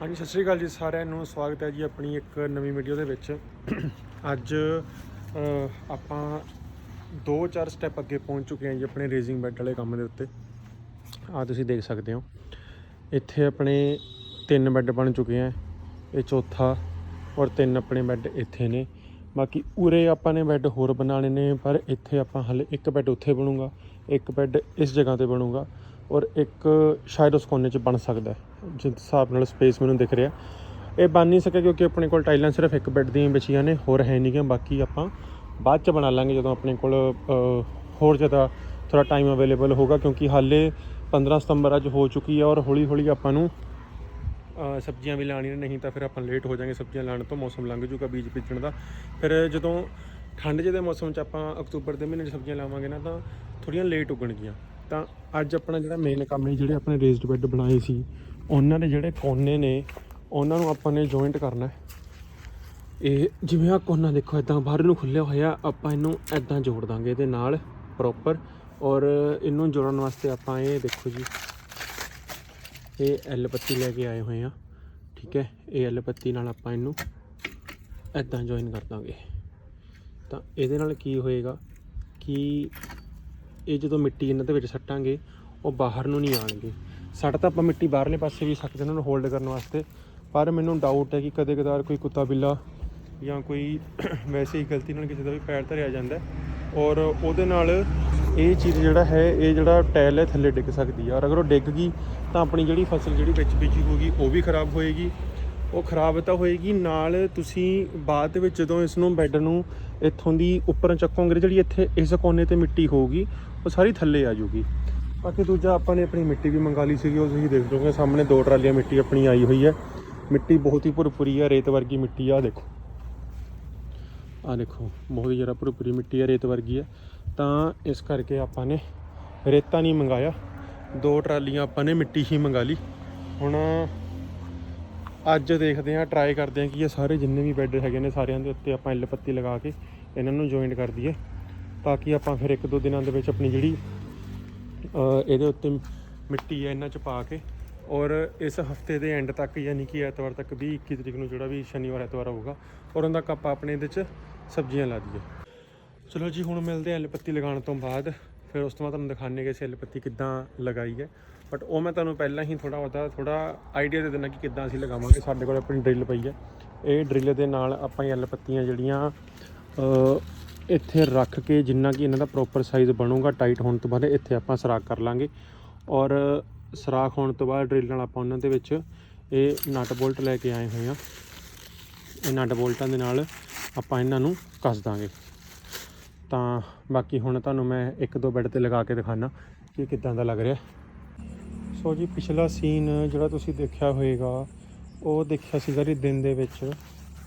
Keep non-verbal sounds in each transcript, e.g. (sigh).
ਹਾਂਜੀ, ਸਤਿ ਸ਼੍ਰੀ ਅਕਾਲ ਜੀ ਸਾਰਿਆਂ ਨੂੰ। ਸਵਾਗਤ ਹੈ ਜੀ ਆਪਣੀ ਇੱਕ ਨਵੀਂ ਵੀਡੀਓ ਦੇ ਵਿੱਚ। ਅੱਜ ਆਪਾਂ ਦੋ ਚਾਰ ਸਟੈਪ ਅੱਗੇ ਪਹੁੰਚ ਚੁੱਕੇ ਹਾਂ ਜੀ ਆਪਣੇ ਰੇਜ਼ਿੰਗ ਬੈੱਡ ਵਾਲੇ ਕੰਮ ਦੇ ਉੱਤੇ। ਆ ਤੁਸੀਂ ਦੇਖ ਸਕਦੇ ਹੋ। ਇੱਥੇ ਆਪਣੇ ਤਿੰਨ ਬੈੱਡ ਬਣ ਚੁੱਕੇ ਆ। ਇਹ ਚੌਥਾ ਔਰ ਤਿੰਨ ਆਪਣੇ ਬੈੱਡ ਇੱਥੇ ਨੇ। ਬਾਕੀ ਉਰੇ ਆਪਾਂ ਨੇ ਬੈੱਡ ਹੋਰ ਬਣਾਉਣੇ ਨੇ, ਪਰ ਇੱਥੇ ਆਪਾਂ ਹਲੇ ਇੱਕ ਬੈੱਡ ਉੱਥੇ ਬਣੂਗਾ, ਇੱਕ ਬੈੱਡ ਇਸ ਜਗ੍ਹਾ ਤੇ ਬਣੂਗਾ ਔਰ ਇੱਕ ਸ਼ਾਇਦ ਉਸ ਕੋਨੇ 'ਚ ਬਣ ਸਕਦਾ ਹੈ। ਜਿਸ ਹਿਸਾਬ ਨਾਲ ਸਪੇਸ ਮੈਨੂੰ ਦਿਖ ਰਿਹਾ। ਇਹ ਬਣ ਨਹੀਂ ਸਕਿਆ ਕਿਉਂਕਿ ਆਪਣੇ ਕੋਲ ਟਾਈਲਾਂ ਸਿਰਫ ਇੱਕ ਬੈੱਡ ਦੀਆਂ ਹੀ ਬਚੀਆਂ ਨੇ, ਹੋਰ ਹੈ ਨਹੀਂ ਗੀਆਂ ਬਾਕੀ ਆਪਾਂ ਬਾਅਦ 'ਚ ਬਣਾ ਲਾਂਗੇ ਜਦੋਂ ਆਪਣੇ ਕੋਲ ਹੋਰ ਜ਼ਿਆਦਾ ਥੋੜਾ ਟਾਈਮ ਅਵੇਲੇਬਲ ਹੋਗਾ ਕਿਉਂਕਿ ਹਾਲੇ 15 ਸਤੰਬਰ ਅੱਜ ਹੋ ਚੁੱਕੀ ਹੈ ਔਰ ਹੌਲੀ ਹੌਲੀ ਆਪਾਂ ਨੂੰ ਸਬਜ਼ੀਆਂ ਵੀ ਲਾਣੀਆਂ ਨਹੀਂ ਤਾਂ ਫਿਰ ਆਪਾਂ ਲੇਟ ਹੋ ਜਾਾਂਗੇ ਸਬਜ਼ੀਆਂ ਲਾਉਣ ਤੋਂ, ਮੌਸਮ ਲੰਘ ਜੂਗਾ ਬੀਜ ਬੀਜਣ ਦਾ। ਫਿਰ ਜਦੋਂ ਠੰਡ ਜਿਹੇ ਦੇ ਮੌਸਮ 'ਚ ਆਪਾਂ ਅਕਤੂਬਰ ਦੇ ਮਹੀਨੇ 'ਚ ਸਬਜ਼ੀਆਂ ਲਾਵਾਂਗੇ ਨਾ ਤਾਂ ਥੋੜੀਆਂ ਲੇਟ ਉੱਗਣਗੀਆਂ। ਤਾਂ ਅੱਜ ਆਪਣਾ ਜਿਹੜਾ ਮੇਨ ਕੰਮ ਹੈ, ਜਿਹੜੇ ਆਪਣੇ ਰੇਜ਼ਡ ਬੈੱਡ ਬਣਾਏ ਸੀ ਉਹਨਾਂ ਦੇ ਜਿਹੜੇ ਕੋਨੇ ਨੇ, ਉਹਨਾਂ ਨੂੰ ਆਪਾਂ ਨੇ ਜੁਆਇੰਟ ਕਰਨਾ ਇਹ ਜਿਵੇਂ ਆ ਕੋਨਾ ਦੇਖੋ ਇਦਾਂ ਬਾਹਰ ਨੂੰ ਖੁੱਲਿਆ ਹੋਇਆ, ਆਪਾਂ ਇਹਨੂੰ ਇਦਾਂ ਜੋੜ ਦਾਂਗੇ ਇਹਦੇ ਨਾਲ ਪ੍ਰੋਪਰ ਔਰ ਇਹਨੂੰ ਜੋੜਨ ਵਾਸਤੇ ਆਪਾਂ ਇਹ ਦੇਖੋ ਜੀ, ਇਹ ਐਲ ਪੱਤੀ ਲੈ ਕੇ ਆਏ ਹੋਏ ਆ, ਠੀਕ ਹੈ? ਇਹ ਐਲ ਪੱਤੀ ਨਾਲ ਆਪਾਂ ਇਹਨੂੰ ਇਦਾਂ ਜੁਆਇਨ ਕਰ ਦਾਂਗੇ। ਤਾਂ ਇਹਦੇ ਨਾਲ ਕੀ ਹੋਏਗਾ ਕਿ ਇਹ ਜਦੋਂ ਮਿੱਟੀ ਇਹਨਾਂ ਦੇ ਵਿੱਚ ਸੱਟਾਂਗੇ, ਉਹ ਬਾਹਰ ਨੂੰ ਨਹੀਂ ਆਣਗੇ ਸੱਟ ਤਾਂ ਆਪਾਂ ਮਿੱਟੀ ਬਾਹਰਲੇ ਪਾਸੇ ਵੀ ਸਕਦੇ ਉਹਨਾਂ ਨੂੰ ਹੋਲਡ ਕਰਨ ਵਾਸਤੇ, ਪਰ ਮੈਨੂੰ ਡਾਊਟ ਹੈ ਕਿ ਕਦੇ ਕਦਾਰ ਕੋਈ ਕੁੱਤਾ ਬਿੱਲਾ ਜਾਂ ਕੋਈ (coughs) ਵੈਸੇ ਹੀ ਗਲਤੀ ਨਾਲ ਕਿਸੇ ਦਾ ਵੀ ਪੈਰ ਧਰਿਆ ਜਾਂਦਾ ਔਰ ਉਹਦੇ ਨਾਲ ਇਹ ਚੀਜ਼ ਜਿਹੜਾ ਹੈ, ਇਹ ਜਿਹੜਾ ਟਾਇਲ ਹੈ, ਥੱਲੇ ਡਿੱਗ ਸਕਦੀ ਹੈ ਔਰ ਅਗਰ ਉਹ ਡਿੱਗ ਗਈ, ਤਾਂ ਆਪਣੀ ਜਿਹੜੀ ਫਸਲ ਜਿਹੜੀ ਵਿੱਚ ਬੀਜੀ ਹੋਗੀ ਉਹ ਵੀ ਖਰਾਬ ਹੋਏਗੀ। ਉਹ ਖਰਾਬ ਤਾਂ ਹੋਏਗੀ, ਨਾਲ ਤੁਸੀਂ ਬਾਅਦ ਦੇ ਵਿੱਚ ਜਦੋਂ ਇਸ ਨੂੰ ਬੈੱਡ ਨੂੰ ਇੱਥੋਂ ਦੀ ਉੱਪਰੋਂ ਚੱਕੋਗੇ, ਜਿਹੜੀ ਇੱਥੇ ਇਸ ਕੋਨੇ ਤੇ ਮਿੱਟੀ ਹੋਊਗੀ, ਉਹ ਸਾਰੀ ਥੱਲੇ ਆ ਜਾਊਗੀ। ਬਾਕੀ ਦੂਜਾ ਆਪਾਂ ਨੇ ਆਪਣੀ ਮਿੱਟੀ ਵੀ ਮੰਗਾ ਲਈ ਸੀਗੀ, ਉਹ ਤੁਸੀਂ ਦੇਖ ਲਓਗੇ, ਸਾਹਮਣੇ ਦੋ ਟਰਾਲੀਆਂ ਮਿੱਟੀ ਆਪਣੀ ਆਈ ਹੋਈ ਹੈ। ਮਿੱਟੀ ਬਹੁਤ ਹੀ ਭੁਰਪੁਰੀ ਹੈ, ਰੇਤ ਵਰਗੀ ਮਿੱਟੀ ਆ ਦੇਖੋ। ਆ ਦੇਖੋ, ਬਹੁਤ ਹੀ ਜ਼ਿਆਦਾ ਭੁਰਪੁਰੀ ਮਿੱਟੀ ਹੈ ਰੇਤ ਵਰਗੀ ਹੈ ਤਾਂ ਇਸ ਕਰਕੇ ਆਪਾਂ ਨੇ ਰੇਤਾ ਨਹੀਂ ਮੰਗਾਇਆ, ਦੋ ਟਰਾਲੀਆਂ ਆਪਾਂ ਨੇ ਮਿੱਟੀ ਹੀ ਮੰਗਾ ਲਈ। ਹੁਣ ਅੱਜ ਦੇਖਦੇ ਹਾਂ ਟਰਾਈ ਕਰਦੇ ਹਾਂ ਕਿ ਇਹ ਸਾਰੇ ਜਿੰਨੇ ਵੀ ਬੈੱਡ ਹੈਗੇ ਨੇ, ਸਾਰਿਆਂ ਦੇ ਉੱਤੇ ਆਪਾਂ ਇੱਲ ਪੱਤੀ ਲਗਾ ਕੇ ਇਹਨਾਂ ਨੂੰ ਜੁਆਇੰਟ ਕਰ ਦਈਏ, ਤਾਂ ਕਿ ਆਪਾਂ ਫਿਰ ਇੱਕ ਦੋ ਦਿਨਾਂ ਦੇ ਵਿੱਚ ਆਪਣੀ ਜਿਹੜੀ ਇਹਦੇ ਉੱਤੇ ਮਿੱਟੀ ਹੈ ਇਹਨਾਂ ਚ ਪਾ ਕੇ। ਔਰ ਇਸ ਹਫ਼ਤੇ ਦੇ ਐਂਡ ਤੱਕ ਯਾਨੀ ਕਿ ਐਤਵਾਰ ਤੱਕ ਵੀ 21 ਤਰੀਕ ਨੂੰ ਜਿਹੜਾ ਵੀ ਸ਼ਨੀਵਾਰ, ਐਤਵਾਰ ਹੋਊਗਾ ਔਰ ਉਹਦਾ ਕੱਪ ਆਪਣੇ ਇਹਦੇ ਚ ਸਬਜ਼ੀਆਂ ਲਾ ਦਈਏ। ਚਲੋ ਜੀ, ਹੁਣ ਮਿਲਦੇ ਹਾਂ ਐਲ ਪੱਤੀ ਲਗਾਉਣ ਤੋਂ ਬਾਅਦ। ਫਿਰ ਉਸ ਤੋਂ ਬਾਅਦ ਤੁਹਾਨੂੰ ਦਿਖਾਣੇ ਕਿ ਅਸੀਂ ਐਲਪੱਤੀ ਕਿੱਦਾਂ ਲਗਾਈ ਹੈ। ਬਟ ਉਹ ਮੈਂ ਤੁਹਾਨੂੰ ਪਹਿਲਾਂ ਹੀ ਥੋੜਾ ਬਹੁਤਾ ਥੋੜਾ ਆਈਡੀਆ ਦੇ ਦਿੰਦਾ ਕਿ ਕਿੱਦਾਂ ਅਸੀਂ ਲਗਾਵਾਂਗੇ। ਸਾਡੇ ਕੋਲ ਆਪਣੀ ਡਰਿਲ ਪਈ ਹੈ। ਇਹ ਡਰਿਲ ਦੇ ਨਾਲ ਆਪਾਂ ਐਲ ਪੱਤੀਆਂ ਜਿਹੜੀਆਂ ਇੱਥੇ ਰੱਖ ਕੇ ਜਿੰਨਾ ਕਿ ਇਹਨਾਂ ਦਾ ਪ੍ਰੋਪਰ ਸਾਈਜ਼ ਬਣੂਗਾ ਟਾਈਟ ਹੋਣ ਤੋਂ ਬਾਅਦ ਇੱਥੇ ਆਪਾਂ ਸਰਾਖ ਕਰ ਲਾਂਗੇ। ਔਰ ਸਰਾਖ ਹੋਣ ਤੋਂ ਬਾਅਦ ਡਰਿਲ ਨਾਲ ਆਪਾਂ ਉਹਨਾਂ ਦੇ ਵਿੱਚ ਇਹ ਨਟ ਬੋਲਟ ਲੈ ਕੇ ਆਏ ਹੋਏ ਆ ਇਹ ਨਟ ਬੋਲਟਾਂ ਦੇ ਨਾਲ ਆਪਾਂ ਇਹਨਾਂ ਨੂੰ ਕੱਸ ਦਾਂਗੇ। ਤਾਂ ਬਾਕੀ ਹੁਣ ਤੁਹਾਨੂੰ ਮੈਂ ਇੱਕ ਦੋ ਬੈੱਡ ਤੇ ਲਗਾ ਕੇ ਦਿਖਾਣਾ ਕਿ ਕਿੱਦਾਂ ਦਾ ਲੱਗ ਰਿਹਾ। ਸੋ ਜੀ, ਪਿਛਲਾ ਸੀਨ ਜਿਹੜਾ ਤੁਸੀਂ ਦੇਖਿਆ ਹੋਵੇਗਾ ਉਹ ਦੇਖਿਆ ਸੀਗਾ ਜੀ ਦਿਨ ਦੇ ਵਿੱਚ,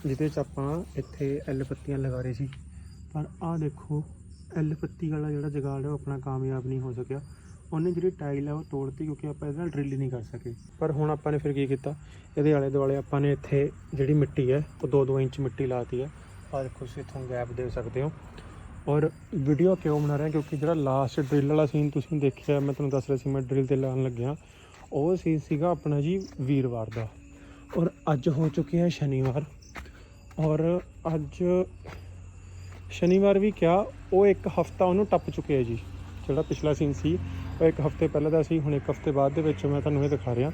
ਜਿਹਦੇ 'ਚ ਆਪਾਂ ਇੱਥੇ ਐਲ ਪੱਤੀਆਂ ਲਗਾ ਰਹੇ ਸੀ। ਪਰ ਆਹ ਦੇਖੋ ਐਲ ਪੱਤੀ ਵਾਲਾ ਜਿਹੜਾ ਜਗਾੜ ਹੈ, ਉਹ ਆਪਣਾ ਕਾਮਯਾਬ ਨਹੀਂ ਹੋ ਸਕਿਆ। ਉਹਨੇ ਜਿਹੜੀ ਟਾਈਲ ਹੈ, ਉਹ ਤੋੜਤੀ ਕਿਉਂਕਿ ਆਪਾਂ ਇਹਦੇ ਨਾਲ ਡਰਿਲ ਨਹੀਂ ਕਰ ਸਕੇ। ਪਰ ਹੁਣ ਆਪਾਂ ਨੇ ਫਿਰ ਕੀ ਕੀਤਾ? ਇਹਦੇ ਆਲੇ ਦੁਆਲੇ ਆਪਾਂ ਨੇ ਇੱਥੇ ਜਿਹੜੀ ਮਿੱਟੀ ਹੈ, ਉਹ 2-2 ਇੰਚ ਮਿੱਟੀ ਲਾਤੀ ਹੈ। ਆਹ ਦੇਖੋ, ਤੁਸੀਂ ਇੱਥੋਂ ਗੈਪ ਦੇ ਸਕਦੇ ਹੋ। ਔਰ ਵੀਡੀਓ ਕਿਉਂ ਬਣਾ ਰਹੇ ਕਿਉਂਕਿ ਜਿਹੜਾ ਲਾਸਟ ਡਰਿਲ ਵਾਲਾ ਸੀਨ ਤੁਸੀਂ ਦੇਖਿਆ, ਮੈਂ ਤੁਹਾਨੂੰ ਦੱਸ ਰਿਹਾ ਸੀ, ਮੈਂ ਡਰਿਲ ਤੇ ਲਾਉਣ ਲੱਗਿਆ। ਉਹ ਸੀਨ ਸੀਗਾ ਆਪਣਾ ਜੀ ਵੀਰਵਾਰ ਦਾ। ਔਰ ਅੱਜ ਹੋ ਚੁੱਕਿਆ ਹੈ ਸ਼ਨੀਵਾਰ। ਔਰ ਅੱਜ ਸ਼ਨੀਵਾਰ ਵੀ ਕਿਹਾ, ਉਹ ਇੱਕ ਹਫਤਾ ਉਹਨੂੰ ਟੱਪ ਚੁੱਕਿਆ ਜੀ, ਜਿਹੜਾ ਪਿਛਲਾ ਸੀਨ ਸੀ, ਉਹ ਇੱਕ ਹਫ਼ਤੇ ਪਹਿਲਾਂ ਦਾ ਸੀ, ਹੁਣ ਇੱਕ ਹਫ਼ਤੇ ਬਾਅਦ ਦੇ ਵਿੱਚ ਮੈਂ ਤੁਹਾਨੂੰ ਇਹ ਦਿਖਾ ਰਿਹਾ।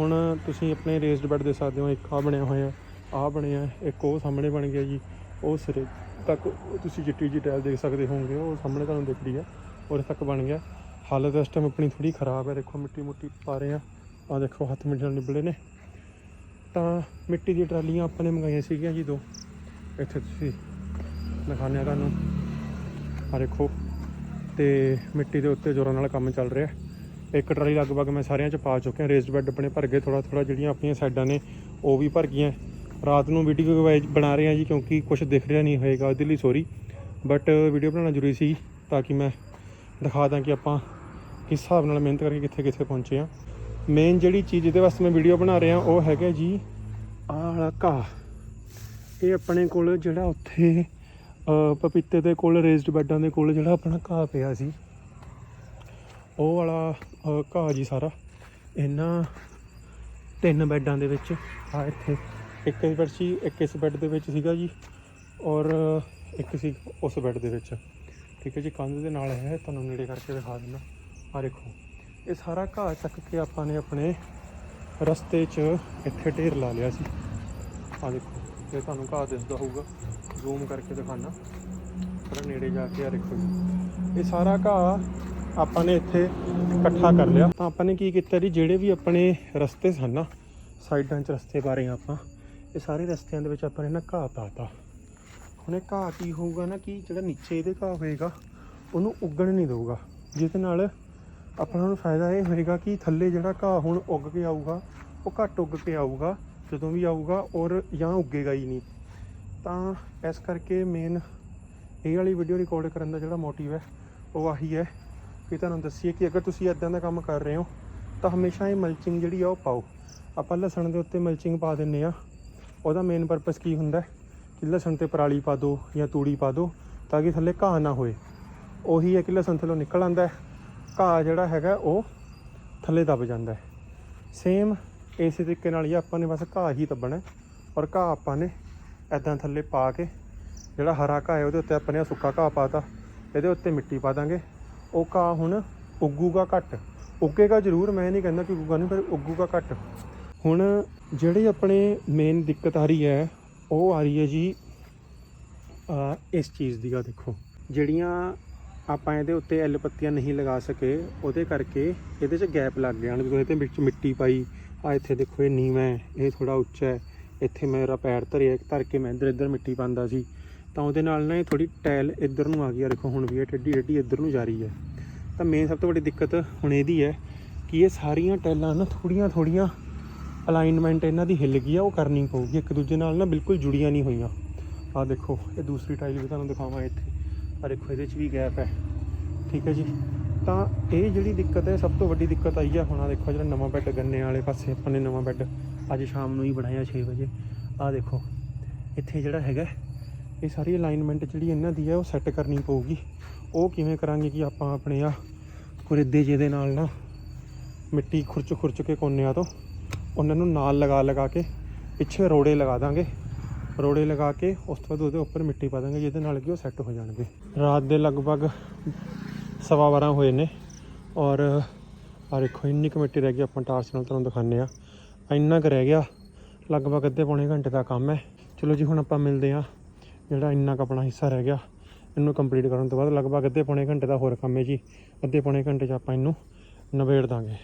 ਹੁਣ ਤੁਸੀਂ ਆਪਣੇ ਰੇਸਡ ਬੈੱਡ ਦੇ ਸਕਦੇ ਹੋ, ਇੱਕ ਆ ਬਣਿਆ ਹੋਇਆ ਆ ਬਣਿਆ, ਇੱਕ ਉਹ ਸਾਹਮਣੇ ਬਣ ਗਿਆ ਜੀ, ਉਹ ਸਿਰੇ ਤੱਕ ਤੁਸੀਂ ਚਿੱਟੀ ਜੀ ਟਾਇਲ ਦੇਖ ਸਕਦੇ ਹੋਵੋਗੇ, ਉਹ ਸਾਹਮਣੇ ਤੁਹਾਨੂੰ ਦਿਖ ਹੈ ਉਰੇ ਤੱਕ ਬਣ ਗਿਆ। ਹਾਲਤ ਇਸ ਟਾਈਮ ਆਪਣੀ ਥੋੜੀ ਖਰਾਬ ਹੈ, ਦੇਖੋ ਮਿੱਟੀ ਮੁੱਟੀ ਪਾ ਰਹੇ ਆ ਆ ਦੇਖੋ ਹੱਥ ਮਿੱਟੀ ਨਾਲ ਨਿਬੜੇ ਨੇ। ਤਾਂ ਮਿੱਟੀ ਦੀ ਟਰਾਲੀਆਂ ਆਪਾਂ ਨੇ ਮੰਗਾਈਆਂ ਸੀਗੀਆਂ ਜੀ ਦੋ, ਇੱਥੇ ਤੁਸੀਂ ਦਿਖਾਉਂਦੇ ਆ ਤੁਹਾਨੂੰ। ਆ ਦੇਖੋ, ਤੇ ਮਿੱਟੀ ਦੇ ਉੱਤੇ ਜ਼ੋਰਾਂ ਨਾਲ ਕੰਮ ਚੱਲ ਰਿਹਾ। ਇੱਕ ਟਰਾਲੀ ਲਗਭਗ ਮੈਂ ਸਾਰਿਆਂ 'ਚ ਪਾ ਚੁੱਕਿਆ। ਰੇਸਡ ਬੈੱਡ ਆਪਣੇ ਭਰ ਗਏ। ਥੋੜਾ ਥੋੜਾ ਜਿਹੜੀਆਂ ਆਪਣੀਆਂ ਸਾਈਡਾਂ ਨੇ, ਉਹ ਵੀ ਭਰ ਗਈਆਂ। ਰਾਤ ਨੂੰ ਵੀਡੀਓ ਬਣਾ ਰਹੇ ਹਾਂ ਜੀ, ਕਿਉਂਕਿ ਕੁਝ ਦਿਖ ਰਿਹਾ ਨਹੀਂ ਹੋਏਗਾ ਉਹਦੇ ਲਈ ਸੌਰੀ ਬਟ ਵੀਡੀਓ ਬਣਾਉਣਾ ਜ਼ਰੂਰੀ ਸੀ, ਤਾਂ ਕਿ ਮੈਂ ਦਿਖਾ ਦਾਂ ਕਿ ਆਪਾਂ ਕਿਸ ਹਿਸਾਬ ਨਾਲ ਮਿਹਨਤ ਕਰਕੇ ਕਿੱਥੇ ਕਿੱਥੇ ਪਹੁੰਚੇ ਆ ਮੇਨ ਜਿਹੜੀ ਚੀਜ਼ ਇਹਦੇ ਵਾਸਤੇ ਮੈਂ ਵੀਡੀਓ ਬਣਾ ਰਿਹਾ, ਉਹ ਹੈਗਾ ਜੀ, ਆਹ ਵਾਲਾ ਘਾਹ। ਇਹ ਆਪਣੇ ਕੋਲ ਜਿਹੜਾ ਉੱਥੇ ਪਪੀਤੇ ਦੇ ਕੋਲ ਰੇਜ਼ਡ ਬੈੱਡਾਂ ਦੇ ਕੋਲ ਜਿਹੜਾ ਆਪਣਾ ਘਾਹ ਪਿਆ ਸੀ, ਉਹ ਵਾਲਾ ਘਾਹ ਜੀ ਸਾਰਾ, ਇਹਨਾਂ ਤਿੰਨ ਬੈੱਡਾਂ ਦੇ ਵਿੱਚ ਆ ਇੱਥੇ, ਇੱਕ ਇਸ ਬੈੱਡ ਸੀ, ਇੱਕ ਇਸ ਬੈੱਡ ਦੇ ਵਿੱਚ ਸੀਗਾ ਜੀ, ਔਰ ਇੱਕ ਸੀ ਉਸ ਬੈੱਡ ਦੇ ਵਿੱਚ। ਠੀਕ ਹੈ ਜੀ, ਕੰਧ ਦੇ ਨਾਲ ਹੈ, ਤੁਹਾਨੂੰ ਨੇੜੇ ਕਰਕੇ ਦਿਖਾ ਦਿੰਦਾ। ਆ ਦੇਖੋ, ਇਹ ਸਾਰਾ ਘਾਹ ਚੱਕ ਕੇ ਆਪਾਂ ਨੇ ਆਪਣੇ ਰਸਤੇ 'ਚ ਇੱਥੇ ਢੇਰ ਲਾ ਲਿਆ ਸੀ। ਆ ਦੇਖੋ, ਇਹ ਤੁਹਾਨੂੰ ਘਾਹ ਦਿਸਦਾ ਹੋਊਗਾ। ਜ਼ੂਮ ਕਰਕੇ ਦਿਖਾਣਾ ਥੋੜਾ ਨੇੜੇ ਜਾ ਕੇ ਆ ਦੇਖੋ ਜੀ। ਇਹ ਸਾਰਾ ਘਾਹ ਆਪਾਂ ਨੇ ਇੱਥੇ ਇਕੱਠਾ ਕਰ ਲਿਆ। ਤਾਂ ਆਪਾਂ ਨੇ ਕੀ ਕੀਤਾ ਜੀ, ਜਿਹੜੇ ਵੀ ਆਪਣੇ ਰਸਤੇ ਸਨ ਨਾ, ਸਾਈਡਾਂ 'ਚ ਰਸਤੇ ਬਾਰੇ ਹਾਂ ਆਪਾਂ, ਇਹ ਸਾਰੇ ਰਸਤਿਆਂ ਦੇ ਵਿੱਚ ਆਪਾਂ ਨੇ ਨਾ ਘਾਹ ਪਾਤਾ ਹੁਣ ਇਹ ਘਾਹ ਕੀ ਹੋਊਗਾ ਨਾ, ਕਿ ਜਿਹੜਾ ਨੀਚੇ ਇਹਦੇ ਘਾਹ ਹੋਏਗਾ, ਉਹਨੂੰ ਉੱਗਣ ਨਹੀਂ ਦੇਊਗਾ। ਜਿਹਦੇ ਨਾਲ ਆਪਣਾ ਨੂੰ ਫਾਇਦਾ ਇਹ ਹੋਏਗਾ ਕਿ ਥੱਲੇ ਜਿਹੜਾ ਘਾਹ ਹੁਣ ਉੱਗ ਕੇ ਆਊਗਾ, ਉਹ ਘੱਟ ਉੱਗ ਕੇ ਆਊਗਾ। ਜਦੋਂ ਵੀ ਆਊਗਾ ਔਰ ਜਾਂ ਉੱਗੇਗਾ ਹੀ ਨਹੀਂ। ਤਾਂ ਇਸ ਕਰਕੇ ਮੇਨ ਇਹ ਵਾਲੀ ਵੀਡੀਓ ਰਿਕਾਰਡ ਕਰਨ ਦਾ ਜਿਹੜਾ ਮੋਟਿਵ ਹੈ, ਉਹ ਆਹੀ ਹੈ ਕਿ ਤੁਹਾਨੂੰ ਦੱਸੀਏ ਕਿ ਅਗਰ ਤੁਸੀਂ ਇਦਾਂ ਦਾ ਕੰਮ ਕਰ ਰਹੇ ਹੋ, ਤਾਂ ਹਮੇਸ਼ਾ ਇਹ ਮਲਚਿੰਗ ਜਿਹੜੀ ਆ ਉਹ ਪਾਓ। ਆਪਾਂ ਲਸਣ ਦੇ ਉੱਤੇ ਮਲਚਿੰਗ ਪਾ ਦਿੰਨੇ ਆ ਉਹਦਾ ਮੇਨ ਪਰਪਸ ਕੀ ਹੁੰਦਾ ਕਿ ਲਸਣ ਤੇ ਪਰਾਲੀ ਪਾ ਦਿਓ ਜਾਂ ਤੂੜੀ ਪਾ ਦਿਓ ਤਾਂ ਕਿ ਥੱਲੇ ਘਾਹ ਨਾ ਹੋਏ। ਉਹੀ ਹੈ ਕਿ ਲਸਣ ਥੱਲੋਂ ਨਿਕਲ ਆਉਂਦਾ ਹੈ। ਘਾਹ ਜਿਹੜਾ ਹੈਗਾ ਉਹ ਥੱਲੇ ਦਬ ਜਾਂਦਾ ਹੈ। ਸੇਮ ਇਸੇ ਤਰੀਕੇ ਨਾਲ ਹੀ ਆਪਾਂ ਨੇ ਬਸ ਘਾਹ ਹੀ ਦੱਬਣਾ ਔਰ ਘਾਹ ਆਪਾਂ ਨੇ ਐਦਾਂ ਥੱਲੇ ਪਾ ਕੇ ਜਿਹੜਾ ਹਰਾ ਘਾਹ ਹੈ ਉਹਦੇ ਉੱਤੇ ਆਪਣੇ ਸੁੱਕਾ ਘਾਹ ਪਾਤਾ ਇਹਦੇ ਉੱਤੇ ਮਿੱਟੀ ਪਾ ਦਾਂਗੇ। ਉਹ ਘਾਹ ਹੁਣ ਉੱਗੂਗਾ ਘੱਟ। ਉੱਗੇਗਾ ਜ਼ਰੂਰ, ਮੈਂ ਨਹੀਂ ਕਹਿੰਦਾ ਕਿ ਉੱਗੂਗਾ ਨਹੀਂ, ਪਰ ਉੱਗੂਗਾ ਘੱਟ। ਹੁਣ ਜਿਹੜੀ ਆਪਣੇ ਮੇਨ ਦਿੱਕਤ ਆ ਰਹੀ ਹੈ, ਉਹ ਆ ਰਹੀ ਹੈ ਜੀ ਇਸ ਚੀਜ਼ ਦੀ ਆ ਦੇਖੋ। ਜਿਹੜੀਆਂ ਆਪਾਂ ਇਹਦੇ ਉੱਤੇ ਐਲ ਪੱਤੀਆਂ ਨਹੀਂ ਲਗਾ ਸਕੇ, ਉਹਦੇ ਕਰਕੇ ਇਹਦੇ 'ਚ ਗੈਪ ਲੱਗ ਗਿਆ। ਹਨ ਜਦੋਂ ਇਹਦੇ ਵਿੱਚ ਮਿੱਟੀ ਪਾਈ ਆ ਇੱਥੇ ਦੇਖੋ, ਇਹ ਨੀਵਾਂ ਹੈ, ਇਹ ਥੋੜਾ ਉੱਚਾ ਹੈ। ਇੱਥੇ ਮੇਰਾ ਪੈਰ ਧਰਿਆ ਧਰ ਕੇ ਮੈਂ ਇੱਧਰ ਇੱਧਰ ਮਿੱਟੀ ਪਾਉਂਦਾ ਸੀ। ਤਾਂ ਉਹਦੇ ਨਾਲ ਨਾ ਇਹ ਥੋੜੀ ਟੈਲ ਇੱਧਰ ਨੂੰ ਆ ਗਈ ਆ। ਦੇਖੋ, ਹੁਣ ਵੀ ਇਹ ਟੇਢੀ ਟੇਢੀ ਇੱਧਰ ਨੂੰ ਜਾ ਰਹੀ ਹੈ ਤਾਂ ਮੇਨ ਸਭ ਤੋਂ ਵੱਡੀ ਦਿੱਕਤ ਹੁਣ ਇਹਦੀ ਹੈ ਕਿ ਇਹ ਸਾਰੀਆਂ ਟਾਇਲਾਂ ਨਾ ਥੋੜੀਆਂ ਥੋੜੀਆਂ ਅਲਾਈਨਮੈਂਟ ਇਹਨਾਂ ਦੀ ਹਿੱਲ ਗਈ ਆ, ਉਹ ਕਰਨੀ ਪਊਗੀ। ਇੱਕ ਦੂਜੇ ਨਾਲ ਨਾ ਬਿਲਕੁਲ ਜੁੜੀਆਂ ਨਹੀਂ ਹੋਈਆਂ। ਆਹ ਦੇਖੋ, ਇਹ ਦੂਸਰੀ ਟਾਈਲ ਵੀ ਤੁਹਾਨੂੰ ਦਿਖਾਵਾਂ ਇੱਥੇ। ਆਹ ਦੇਖੋ, ਇਹਦੇ 'ਚ ਵੀ ਗੈਪ ਹੈ। ਠੀਕ ਹੈ ਜੀ? ਤਾਂ ਇਹ ਜਿਹੜੀ ਦਿੱਕਤ ਹੈ, ਸਭ ਤੋਂ ਵੱਡੀ ਦਿੱਕਤ ਆਈ ਆ ਹੁਣ ਆਹ ਦੇਖੋ ਜਿਹੜਾ ਨਵਾਂ ਬੈੱਡ ਗੰਨੇ ਵਾਲੇ ਪਾਸੇ ਆਪਾਂ ਨੇ ਨਵਾਂ ਬੈੱਡ ਅੱਜ ਸ਼ਾਮ ਨੂੰ ਹੀ ਬਣਾਇਆ 6 ਵਜੇ। ਆਹ ਦੇਖੋ, ਇੱਥੇ ਜਿਹੜਾ ਹੈਗਾ, ਇਹ ਸਾਰੀ ਅਲਾਈਨਮੈਂਟ ਜਿਹੜੀ ਇਹਨਾਂ ਦੀ ਹੈ ਉਹ ਸੈੱਟ ਕਰਨੀ ਪਊਗੀ। ਉਹ ਕਿਵੇਂ ਕਰਾਂਗੇ ਕਿ ਆਪਾਂ ਆਪਣੇ ਆ ਕੁਰਿੱਦੇ ਜਿਹਦੇ ਨਾਲ ਨਾ ਮਿੱਟੀ ਖੁਰਚ ਖੁਰਚ ਕੇ ਕੋਨਿਆਂ ਤੋਂ ਉਹਨਾਂ ਨੂੰ ਨਾਲ ਲਗਾ ਲਗਾ ਕੇ ਪਿੱਛੇ ਰੋੜੇ ਲਗਾ ਦਾਂਗੇ। ਰੋੜੇ ਲਗਾ ਕੇ ਉਸ ਤੋਂ ਬਾਅਦ ਉਹਦੇ ਉੱਪਰ ਮਿੱਟੀ ਪਾ ਦਾਂਗੇ, ਜਿਹਦੇ ਨਾਲ ਕਿ ਉਹ ਸੈੱਟ ਹੋ ਜਾਣਗੇ। ਰਾਤ ਦੇ ਲਗਭਗ ਸਵਾ ਬਾਰਾਂ ਹੋਏ ਨੇ। ਔਰ ਆ ਦੇਖੋ, ਇੰਨੀ ਕਮੇਟੀ ਰਹਿ ਗਈ, ਆਪਾਂ ਟਾਰਚ ਨਾਲ ਤੁਹਾਨੂੰ ਦਿਖਾਉਂਦੇ ਆ ਇੰਨਾ ਕੁ ਰਹਿ ਗਿਆ, ਲਗਭਗ ਅੱਧੇ ਪੌਣੇ ਘੰਟੇ ਦਾ ਕੰਮ ਹੈ। ਚਲੋ ਜੀ, ਹੁਣ ਆਪਾਂ ਮਿਲਦੇ ਆ ਜਿਹੜਾ ਇੰਨਾ ਕੁ ਆਪਣਾ ਹਿੱਸਾ ਰਹਿ ਗਿਆ, ਇਹਨੂੰ ਕੰਪਲੀਟ ਕਰਨ ਤੋਂ ਬਾਅਦ। ਲਗਭਗ ਅੱਧੇ ਪੌਣੇ ਘੰਟੇ ਦਾ ਹੋਰ ਕੰਮ ਹੈ ਜੀ। ਅੱਧੇ ਪੌਣੇ ਘੰਟੇ 'ਚ ਆਪਾਂ ਇਹਨੂੰ ਨਿਬੇੜ ਦਾਂਗੇ।